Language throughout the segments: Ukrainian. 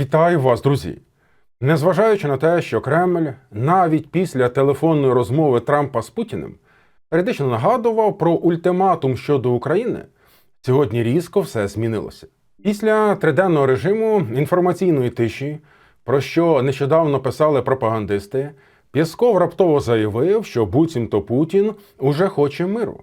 Вітаю вас, друзі! Незважаючи на те, що Кремль навіть після телефонної розмови Трампа з Путіним періодично нагадував про ультиматум щодо України, сьогодні різко все змінилося. Після триденного режиму інформаційної тиші, про що нещодавно писали пропагандисти, Пєсков раптово заявив, що буцімто Путін уже хоче миру.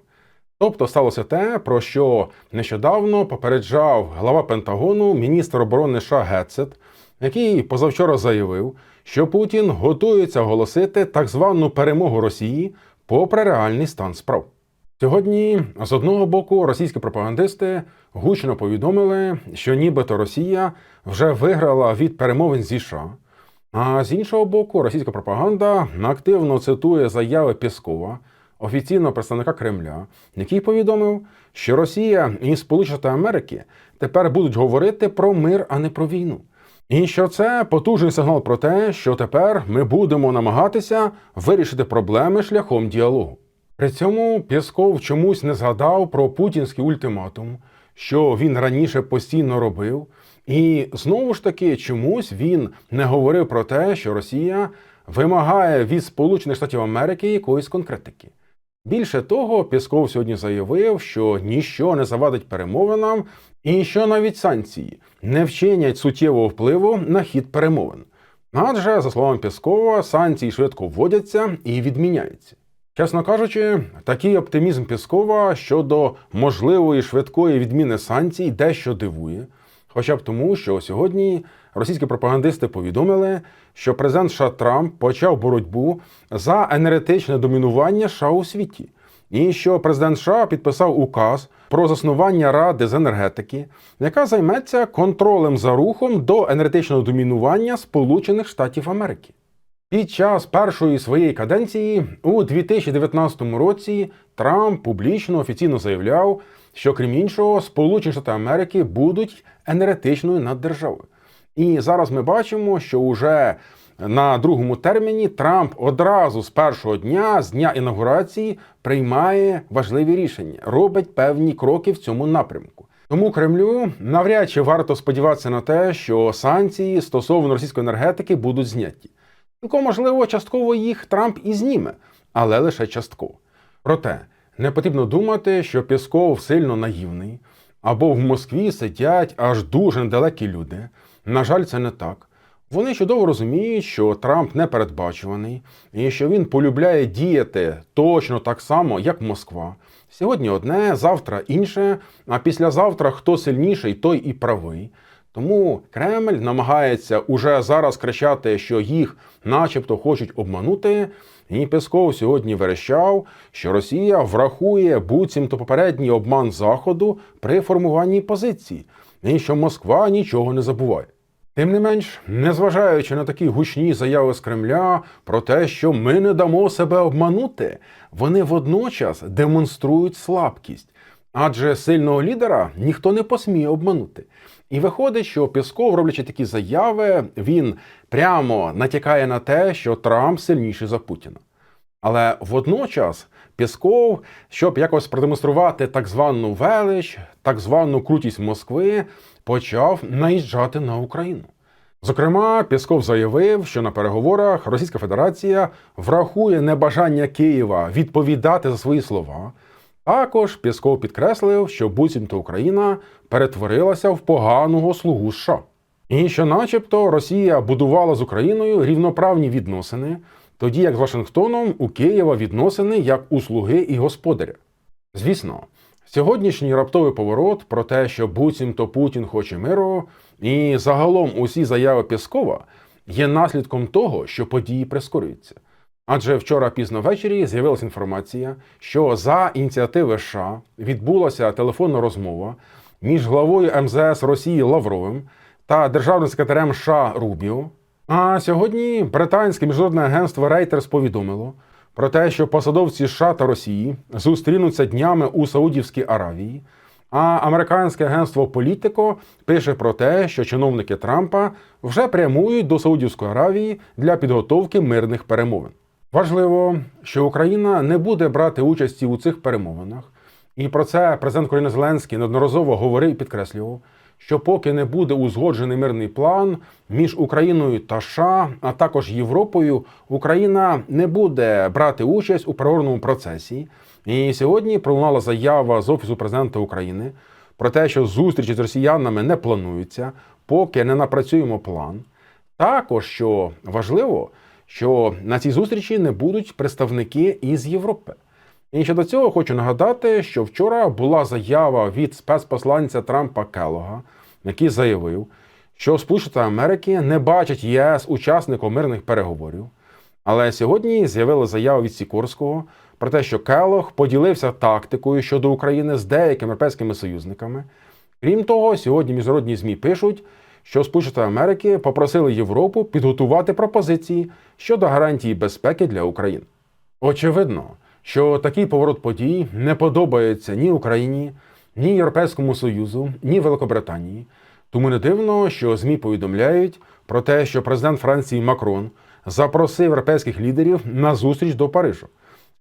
Тобто сталося те, про що нещодавно попереджав глава Пентагону, міністр оборони США Гетцет, який позавчора заявив, що Путін готується оголосити так звану перемогу Росії попри реальний стан справ. Сьогодні, з одного боку, російські пропагандисти гучно повідомили, що нібито Росія вже виграла від перемовин зі США. А з іншого боку, російська пропаганда активно цитує заяви Пєскова, офіційного представника Кремля, який повідомив, що Росія і Сполучені Америки тепер будуть говорити про мир, а не про війну. І що це потужний сигнал про те, що тепер ми будемо намагатися вирішити проблеми шляхом діалогу. При цьому Пєсков чомусь не згадав про путінський ультиматум, що він раніше постійно робив, і знову ж таки чомусь він не говорив про те, що Росія вимагає від Сполучених Штатів Америки якоїсь конкретики. Більше того, Пєсков сьогодні заявив, що ніщо не завадить перемовинам, і що навіть санкції не вчинять суттєвого впливу на хід перемовин. Адже, за словами Пєскова, санкції швидко вводяться і відміняються. Чесно кажучи, такий оптимізм Пєскова щодо можливої швидкої відміни санкцій дещо дивує. Хоча б тому, що сьогодні російські пропагандисти повідомили, що президент США Трамп почав боротьбу за енергетичне домінування США у світі, і що президент США підписав указ про заснування ради з енергетики, яка займеться контролем за рухом до енергетичного домінування Сполучених Штатів Америки. Під час першої своєї каденції у 2019 році Трамп публічно офіційно заявляв, що крім іншого, Сполучені Штати Америки будуть енергетичною наддержавою. І зараз ми бачимо, що уже на другому терміні Трамп одразу з першого дня, з дня інаугурації, приймає важливі рішення, робить певні кроки в цьому напрямку. Тому Кремлю навряд чи варто сподіватися на те, що санкції стосовно російської енергетики будуть зняті. Цілком можливо, частково їх Трамп і зніме, але лише частково. Проте не потрібно думати, що Пєсков сильно наївний, або в Москві сидять аж дуже недалекі люди. На жаль, це не так. Вони чудово розуміють, що Трамп непередбачуваний і що він полюбляє діяти точно так само, як Москва. Сьогодні одне, завтра інше, а післязавтра хто сильніший, той і правий. Тому Кремль намагається уже зараз кричати, що їх, начебто, хочуть обманути. І Песков сьогодні верещав, що Росія врахує буцімто попередній обман Заходу при формуванні позиції, і що Москва нічого не забуває. Тим не менш, незважаючи на такі гучні заяви з Кремля про те, що ми не дамо себе обманути, вони водночас демонструють слабкість. Адже сильного лідера ніхто не посміє обманути. І виходить, що Пісков, роблячи такі заяви, він прямо натякає на те, що Трамп сильніший за Путіна. Але водночас Пісков, щоб якось продемонструвати так звану велич, так звану крутість Москви, почав наїжджати на Україну. Зокрема, Пісков заявив, що на переговорах Російська Федерація врахує небажання Києва відповідати за свої слова. Також Пісков підкреслив, що буцімто Україна перетворилася в поганого слугу США. І що, начебто, Росія будувала з Україною рівноправні відносини, тоді як з Вашингтоном у Києва відносини як у слуги і господаря. Звісно, сьогоднішній раптовий поворот про те, що буцімто Путін хоче миру, і загалом усі заяви Піскова є наслідком того, що події прискорюються. Адже вчора пізно ввечері з'явилася інформація, що за ініціативи США відбулася телефонна розмова між главою МЗС Росії Лавровим та державним секретарем США Рубіо. А сьогодні британське міжнародне агентство Reuters повідомило про те, що посадовці США та Росії зустрінуться днями у Саудівській Аравії. А американське агентство Політико пише про те, що чиновники Трампа вже прямують до Саудівської Аравії для підготовки мирних перемовин. Важливо, що Україна не буде брати участі у цих перемовинах, і про це президент України Зеленський неодноразово говорив і підкреслював, що поки не буде узгоджений мирний план між Україною та США, а також Європою, Україна не буде брати участь у переговорному процесі. І сьогодні пролунала заява з офісу президента України про те, що зустрічі з росіянами не плануються, поки не напрацюємо план. Також що важливо, що на цій зустрічі не будуть представники із Європи. І щодо цього хочу нагадати, що вчора була заява від спецпосланця Трампа Келога, який заявив, що Сполучені Америки не бачать ЄС учасником мирних переговорів. Але сьогодні з'явила заява від Сікорського про те, що Келог поділився тактикою щодо України з деякими європейськими союзниками. Крім того, сьогодні міжнародні ЗМІ пишуть, що Сполучені Америки попросили Європу підготувати пропозиції щодо гарантії безпеки для України. Очевидно, що такий поворот подій не подобається ні Україні, ні Європейському Союзу, ні Великобританії. Тому не дивно, що ЗМІ повідомляють про те, що президент Франції Макрон запросив європейських лідерів на зустріч до Парижу.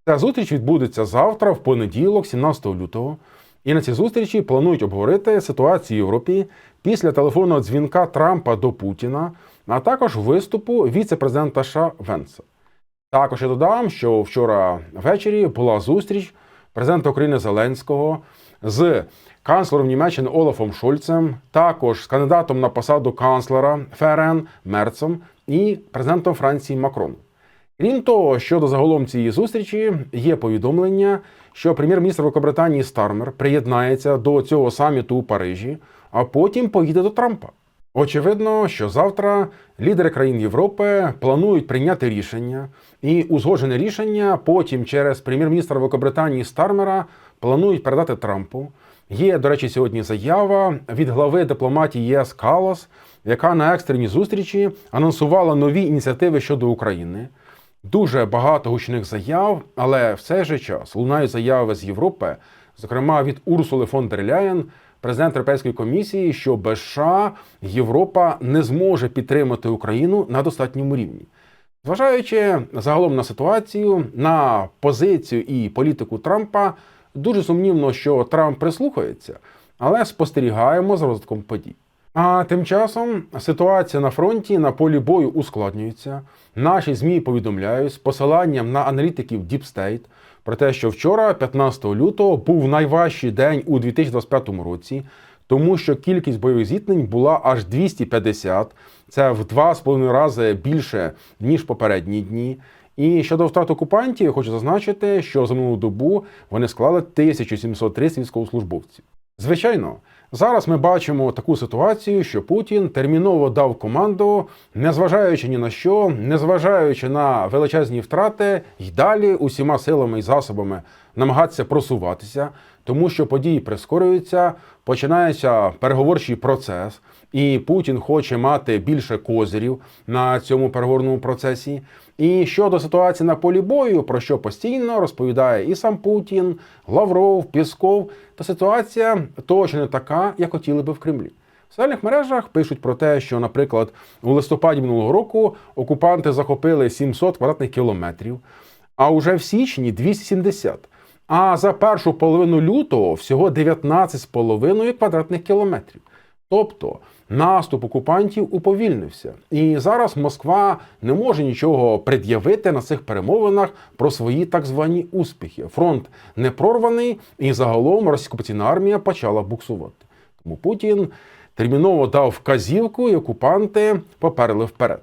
Ця зустріч відбудеться завтра, в понеділок, 17 лютого. І на цій зустрічі планують обговорити ситуацію в Європі після телефонного дзвінка Трампа до Путіна, а також виступу віце-президента США Венса. Також я додам, що вчора ввечері була зустріч президента України Зеленського з канцлером Німеччини Олафом Шольцем, також з кандидатом на посаду канцлера ФРН Мерцем і президентом Франції Макроном. Крім того, щодо загалом цієї зустрічі є повідомлення, що прем'єр-міністр Великобританії Стармер приєднається до цього саміту у Парижі, а потім поїде до Трампа. Очевидно, що завтра лідери країн Європи планують прийняти рішення, і узгоджене рішення потім через прем'єр-міністра Великобританії Стармера планують передати Трампу. Є, до речі, сьогодні заява від глави дипломатії ЄС Калос, яка на екстреній зустрічі анонсувала нові ініціативи щодо України. Дуже багато гучних заяв, але в цей же час лунають заяви з Європи, зокрема від Урсули фон дер Ляєн, президент Європейської комісії, що без США Європа не зможе підтримати Україну на достатньому рівні. Зважаючи загалом на ситуацію, на позицію і політику Трампа, дуже сумнівно, що Трамп прислухається, але спостерігаємо з розвитком подій. А тим часом ситуація на фронті на полі бою ускладнюється. Наші ЗМІ повідомляють з посиланням на аналітиків State про те, що вчора, 15 лютого, був найважчий день у 2025 році, тому що кількість бойових зіткнень була аж 250. Це в 2,5 рази більше ніж попередні дні. І щодо втрат окупантів, хочу зазначити, що за минулу добу вони склали 1730 військовослужбовців. Звичайно, зараз ми бачимо таку ситуацію, що Путін терміново дав команду, незважаючи ні на що, незважаючи на величезні втрати, й далі усіма силами і засобами намагатися просуватися, тому що події прискорюються, починається переговорчий процес, і Путін хоче мати більше козирів на цьому переговорному процесі. І щодо ситуації на полі бою, про що постійно розповідає і сам Путін, Лавров, Пісков, то ситуація точно не така, як хотіли би в Кремлі. В соціальних мережах пишуть про те, що, наприклад, у листопаді минулого року окупанти захопили 700 квадратних кілометрів, а уже в січні 270. А за першу половину лютого всього 19,5 квадратних кілометрів. Тобто наступ окупантів уповільнився, і зараз Москва не може нічого пред'явити на цих перемовинах про свої так звані успіхи. Фронт не прорваний, і загалом російсько армія почала буксувати. Тому Путін терміново дав вказівку, і окупанти поперли вперед.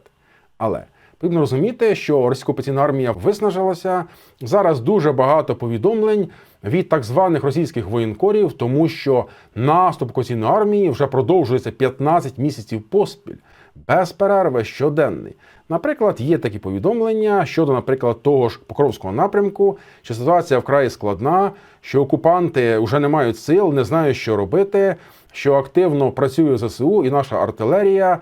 Але Потрібно розуміти, що російсько армія виснажилася. Зараз дуже багато повідомлень від так званих російських воєнкорів, тому що наступ окупаційної армії вже продовжується 15 місяців поспіль, без перерви щоденний. Наприклад, є такі повідомлення щодо, наприклад, того ж Покровського напрямку, що ситуація вкрай складна, що окупанти вже не мають сил, не знають, що робити, що активно працює ЗСУ і наша артилерія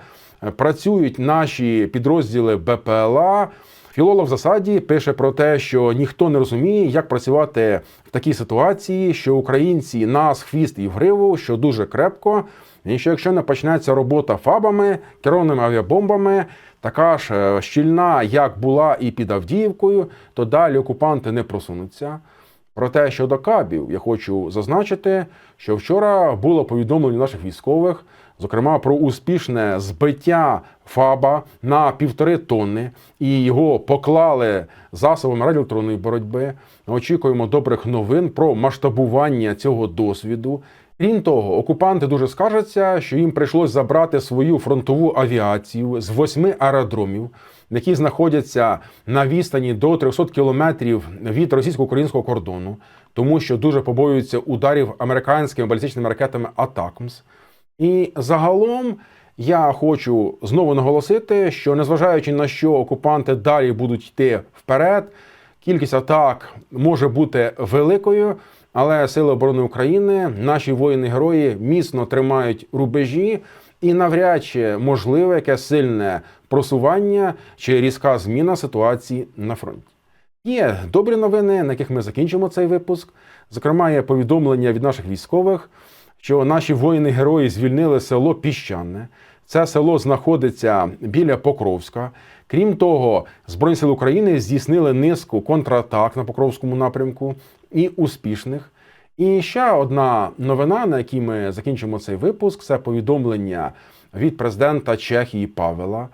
працюють наші підрозділи БПЛА. Філолог в засаді пише про те, що ніхто не розуміє, як працювати в такій ситуації, що українці нас хвіст і в гриву, що дуже крепко. І що якщо не почнеться робота фабами, керованими авіабомбами, така ж е, щільна, як була і під Авдіївкою, то далі окупанти не просунуться. Проте щодо кабів, я хочу зазначити, що вчора було повідомлення наших військових зокрема про успішне збиття ФАБа на півтори тонни, і його поклали засобами радіоелектронної боротьби. Очікуємо добрих новин про масштабування цього досвіду. Крім того, окупанти дуже скаржаться, що їм прийшлось забрати свою фронтову авіацію з восьми аеродромів, які знаходяться на відстані до 300 кілометрів від російсько-українського кордону, тому що дуже побоюються ударів американськими балістичними ракетами Атакмс. І загалом я хочу знову наголосити, що незважаючи на що окупанти далі будуть йти вперед, кількість атак може бути великою. Але Сили оборони України, наші воїни-герої міцно тримають рубежі, і навряд чи можливе яке сильне просування чи різка зміна ситуації на фронті. Є добрі новини, на яких ми закінчимо цей випуск. Зокрема, є повідомлення від наших військових, що наші воїни-герої звільнили село Піщане. Це село знаходиться біля Покровська. Крім того, Збройні сили України здійснили низку контратак на Покровському напрямку і успішних. І ще одна новина, на якій ми закінчимо цей випуск, це повідомлення від президента Чехії Павела,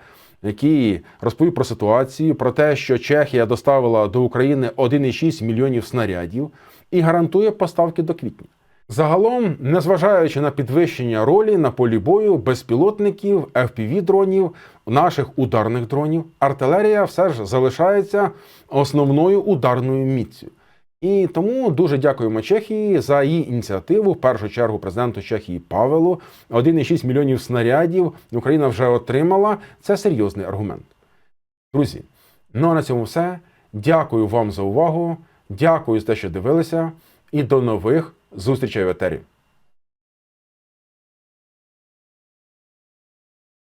який розповів про ситуацію, про те, що Чехія доставила до України 1,6 мільйонів снарядів і гарантує поставки до квітня. Загалом, незважаючи на підвищення ролі на полі бою безпілотників, fpv дронів, наших ударних дронів, артилерія все ж залишається основною ударною міцю. І тому дуже дякуємо Чехії за її ініціативу. В першу чергу президенту Чехії Павелу 1,6 мільйонів снарядів Україна вже отримала. Це серйозний аргумент. Друзі, ну а на цьому все. Дякую вам за увагу. Дякую за те, що дивилися, і до нових зустрічей в етері.